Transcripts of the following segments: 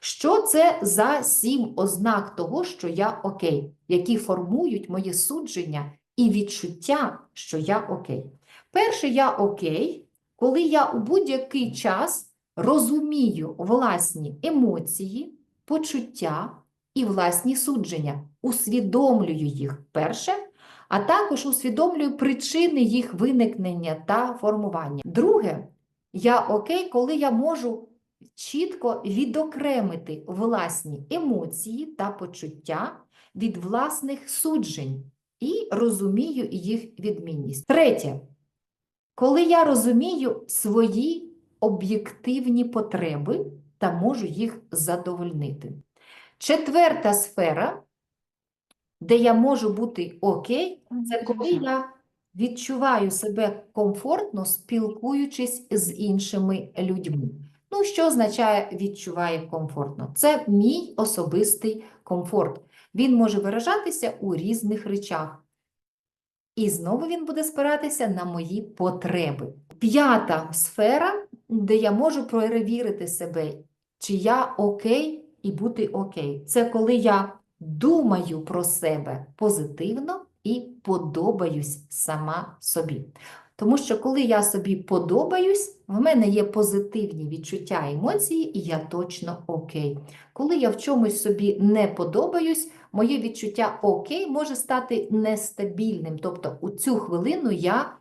Що це за сім ознак того, що я окей, які формують моє судження і відчуття, що я окей? Перше, я окей, коли я у будь-який час розумію власні емоції, почуття і власні судження, усвідомлюю їх перше, а також усвідомлюю причини їх виникнення та формування. Друге, я окей, коли я можу чітко відокремити власні емоції та почуття від власних суджень і розумію їх відмінність. Третє, коли я розумію свої об'єктивні потреби та можу їх задовольнити. Четверта сфера, де я можу бути окей, це коли я відчуваю себе комфортно, спілкуючись з іншими людьми. Ну, що означає відчуває комфортно? Це мій особистий комфорт. Він може виражатися у різних речах. І знову він буде спиратися на мої потреби. П'ята сфера, де я можу перевірити себе, чи я окей і бути окей. Це коли я думаю про себе позитивно і подобаюсь сама собі. Тому що коли я собі подобаюсь, в мене є позитивні відчуття, емоції, і я точно окей. Коли я в чомусь собі не подобаюсь, моє відчуття окей може стати нестабільним. Тобто у цю хвилину я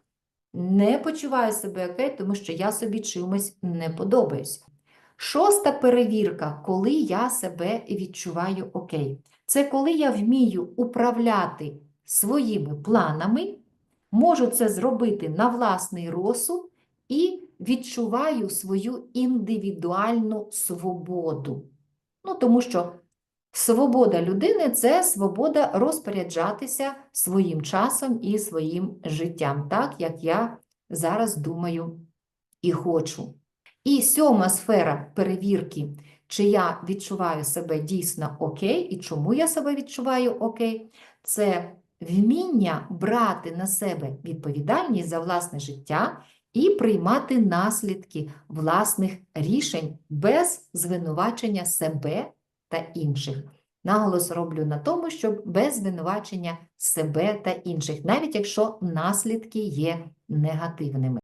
не почуваю себе окей, тому що я собі чимось не подобаюсь. Шоста перевірка, коли я себе відчуваю окей. Це коли я вмію управляти своїми планами, можу це зробити на власний розсуд і відчуваю свою індивідуальну свободу. Ну, тому що свобода людини це свобода розпоряджатися своїм часом і своїм життям, так як я зараз думаю і хочу. І сьома сфера перевірки, чи я відчуваю себе дійсно окей, і чому я себе відчуваю окей, це вміння брати на себе відповідальність за власне життя і приймати наслідки власних рішень без звинувачення себе та інших. Наголос роблю на тому, щоб без звинувачення себе та інших, навіть якщо наслідки є негативними.